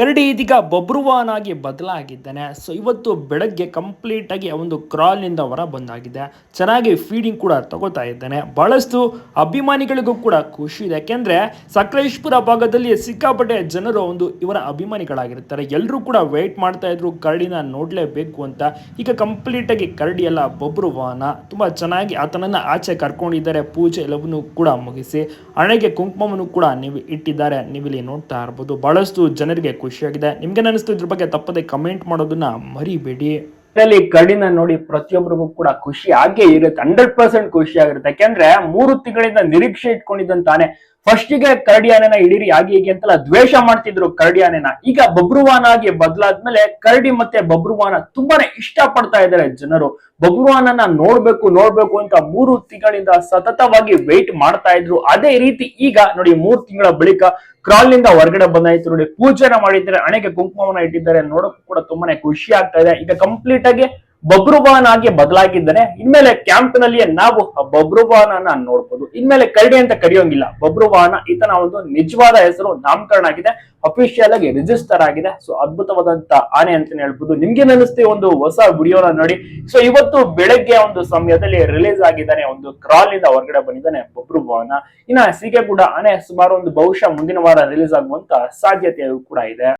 ಕರಡಿ ಇದೀಗ ಬಬ್ರುವಾನಾಗಿ ಬದಲಾಗಿದ್ದಾನೆ. ಸೊ ಇವತ್ತು ಬೆಳಗ್ಗೆ ಕಂಪ್ಲೀಟ್ ಆಗಿ ಒಂದು ಕ್ರಾಲ್ನಿಂದ ಹೊರ ಬಂದಾಗಿದೆ. ಚೆನ್ನಾಗಿ ಫೀಡಿಂಗ್ ಕೂಡ ತಗೋತಾ ಇದ್ದಾನೆ. ಬಹಳಷ್ಟು ಅಭಿಮಾನಿಗಳಿಗೂ ಕೂಡ ಖುಷಿ ಇದೆ. ಯಾಕೆಂದ್ರೆ ಸಕಲೇಶ್ಪುರ ಭಾಗದಲ್ಲಿ ಸಿಕ್ಕಾಪಟ್ಟೆ ಜನರು ಒಂದು ಇವರ ಅಭಿಮಾನಿಗಳಾಗಿರ್ತಾರೆ. ಎಲ್ಲರೂ ಕೂಡ ವೆಯ್ಟ್ ಮಾಡ್ತಾ ಇದ್ರು, ಕರಡಿನ ನೋಡ್ಲೇಬೇಕು ಅಂತ. ಈಗ ಕಂಪ್ಲೀಟ್ ಆಗಿ ಕರಡಿ ಎಲ್ಲ ಬಬ್ರುವಾನ ತುಂಬಾ ಚೆನ್ನಾಗಿ ಆತನನ್ನ ಆಚೆ ಕರ್ಕೊಂಡಿದ್ದಾರೆ. ಪೂಜೆ ಎಲ್ಲವನ್ನೂ ಕೂಡ ಮುಗಿಸಿ. ಹಣೆಗೆ ಕುಂಕುಮವನ್ನು ಕೂಡ ನೀವು ಇಟ್ಟಿದ್ದಾರೆ. ನೀವಿಲ್ಲಿ ನೋಡ್ತಾ ಇರ್ಬೋದು. ಬಹಳಷ್ಟು ಜನರಿಗೆ ಖುಷಿಯಾಗಿದೆ. ನಿಮ್ಗೆ ಅನಿಸ್ತು ಇದ್ರ ಬಗ್ಗೆ ತಪ್ಪದೆ ಕಮೆಂಟ್ ಮಾಡೋದನ್ನ ಮರಿಬೇಡಿ. ಇದರಲ್ಲಿ ಕಡಿನ ನೋಡಿ ಪ್ರತಿಯೊಬ್ಬರಿಗೂ ಕೂಡ ಖುಷಿ ಆಗೇ ಇರುತ್ತೆ. ಹಂಡ್ರೆಡ್ ಪರ್ಸೆಂಟ್ ಖುಷಿ ಆಗಿರುತ್ತೆ. ಯಾಕೆಂದ್ರೆ ಮೂರು ತಿಂಗಳಿಂದ ನಿರೀಕ್ಷೆ ಇಟ್ಕೊಂಡಿದ್ದಂತಾನೆ ಫಸ್ಟ್ ಕರಡಿಯಾನೆನ ಹಿಡೀರಿ, ಹಾಗೆ ಹೀಗೆ ಅಂತೆಲ್ಲ ದ್ವೇಷ ಮಾಡ್ತಿದ್ರು ಕರಡಿಯಾನೆನ. ಈಗ ಬಬ್ರುವಾನ್ ಆಗಿ ಬದಲಾದ್ಮೇಲೆ ಕರಡಿ ಮತ್ತೆ ಬಬ್ರುವಾನ ತುಂಬಾನೇ ಇಷ್ಟ ಪಡ್ತಾ ಇದ್ದಾರೆ ಜನರು. ಬಬ್ರುವಾನನ್ನ ನೋಡ್ಬೇಕು ನೋಡ್ಬೇಕು ಅಂತ ಮೂರು ತಿಂಗಳಿಂದ ಸತತವಾಗಿ ವೆಯ್ಟ್ ಮಾಡ್ತಾ ಇದ್ರು. ಅದೇ ರೀತಿ ಈಗ ನೋಡಿ ಮೂರು ತಿಂಗಳ ಬಳಿಕ ಕ್ರಾಲ್ನಿಂದ ಹೊರಗಡೆ ಬಂದಾಯ್ತು ನೋಡಿ. ಪೂಜೆನ ಮಾಡಿದ್ದಾರೆ, ಹಣೆಗೆ ಕುಂಕುಮವನ್ನ ಇಟ್ಟಿದ್ದಾರೆ. ನೋಡಕ್ಕೂ ಕೂಡ ತುಂಬಾನೇ ಖುಷಿ ಆಗ್ತಾ ಇದೆ. ಈಗ ಕಂಪ್ಲೀಟ್ ಆಗಿ ಬಬ್ರುವಾನ್ ಆಗಿ ಬದಲಾಗಿದ್ದಾನೆ. ಇನ್ಮೇಲೆ ಕ್ಯಾಂಪ್ ನಾವು ಆ ಬಬ್ರುವಾನನ ನೋಡ್ಬೋದು. ಇನ್ಮೇಲೆ ಕರಡಿ ಅಂತ ಕರೆಯೋಂಗಿಲ್ಲ. ಬಬ್ರುವಾನ ಈತನ ಒಂದು ನಿಜವಾದ ಹೆಸರು, ನಾಮಕರಣ ಆಗಿದೆ. ಅಫಿಷಿಯಲ್ ಆಗಿ ರಿಜಿಸ್ಟರ್ ಆಗಿದೆ. ಸೊ ಅದ್ಭುತವಾದಂತ ಆನೆ ಅಂತ ಹೇಳ್ಬೋದು. ನಿಮ್ಗೆ ಅನಿಸ್ತಿ ಒಂದು ಹೊಸ ವಿಡಿಯೋನ ನೋಡಿ. ಸೊ ಇವತ್ತು ಬೆಳಗ್ಗೆ ಒಂದು ಸಮಯದಲ್ಲಿ ರಿಲೀಸ್ ಆಗಿದ್ದಾನೆ ಒಂದು ಕ್ರಾಲ್ ಇಂದ ಹೊರಗಡೆ ಬಂದಿದ್ದಾನೆ ಬಬ್ರುವಾನ ಇನ್ನ ಸಿಗೆ ಕೂಡ ಆನೆ ಸುಮಾರು ಒಂದು ಬಹುಶಃ ಮುಂದಿನ ವಾರ ರಿಲೀಸ್ ಆಗುವಂತ ಸಾಧ್ಯತೆಯೂ ಕೂಡ ಇದೆ.